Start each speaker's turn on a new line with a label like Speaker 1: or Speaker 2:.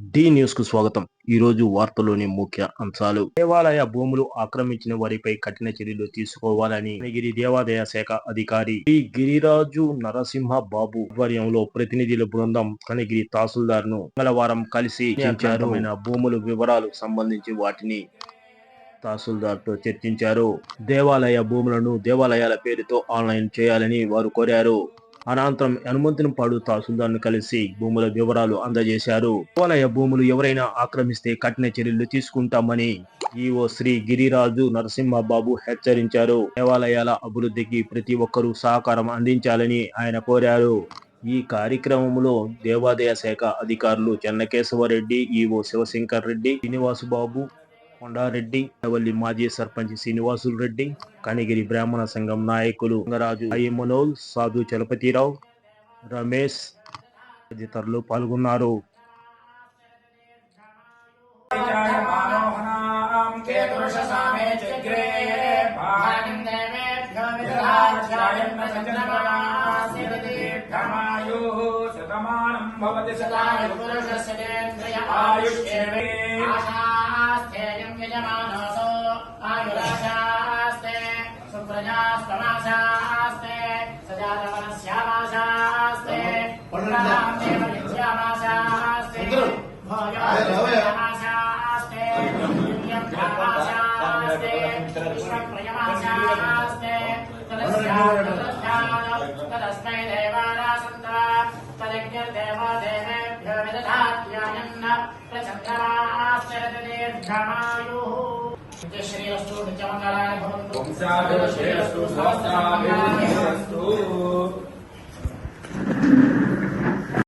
Speaker 1: D న్యూస్కు స్వాగతం. ఈ రోజు వార్తలోని ముఖ్య అంశాలు. దేవాలయ భూములు ఆక్రమించిన వారిపై కఠిన చర్యలు తీసుకోవాలని గిరి దేవాదాయ శాఖ అధికారి శ్రీ గిరిరాజు నరసింహ బాబు ఆధ్వర్యంలో ప్రతినిధుల బృందం కనిగిరి తహసీల్దార్ను మంగళవారం కలిసి భూములు భూముల వివరాలు సంబంధించి వాటిని తహసీల్దార్తో చర్చించారు. దేవాలయ భూములను దేవాలయాల పేరుతో ఆన్లైన్ చేయాలని వారు కోరారు. అనంతరం హనుమంతుని హనుమంతునిపాడు తహసీల్దార్ను కలిసి భూముల వివరాలు అందజేశారు. దేవాలయ భూములు ఎవరైనా ఆక్రమిస్తే కఠిన చర్యలు తీసుకుంటామని ఈఓ శ్రీ గిరిరాజు నరసింహబాబు హెచ్చరించారు. దేవాలయాల అభివృద్ధికి ప్రతి ఒక్కరూ సహకారం అందించాలని ఆయన కోరారు. ఈ కార్యక్రమంలో దేవాదాయ శాఖ అధికారులు చెన్నకేశవరెడ్డి ఈఓ శివశంకర్ రెడ్డి శ్రీనివాసు బాబు కొండారెడ్డి వల్లి మాజీ సర్పంచ్ శ్రీనివాసులు రెడ్డి కనిగిరి బ్రాహ్మణ సంఘం నాయకులు రంగరాజు అయ్య మనోల్ సాధు చలపతిరావు రమేష్ తదితరులు పాల్గొన్నారు.
Speaker 2: భవతి
Speaker 3: యజమానోసో ఆయురాశాస్తే సుప్రజాస్తమాశాస్తే సజాతవనశ్యామాశాస్తే పునరామేవ విద్యామాశాస్తే భోజనాశాస్తే దివ్యం ధామాశాస్తే విశ్వప్రయమాశాస్తే తదస్మై దేవారాసంత తదజ్ఞర్దేవో దేవేభ్యో విదధాత్యాయన్న श्रेयस्तु विचमङ्गलाय भवन्तु।
Speaker 2: श्रेयस्तु सहस्राभिवृष्टस्तु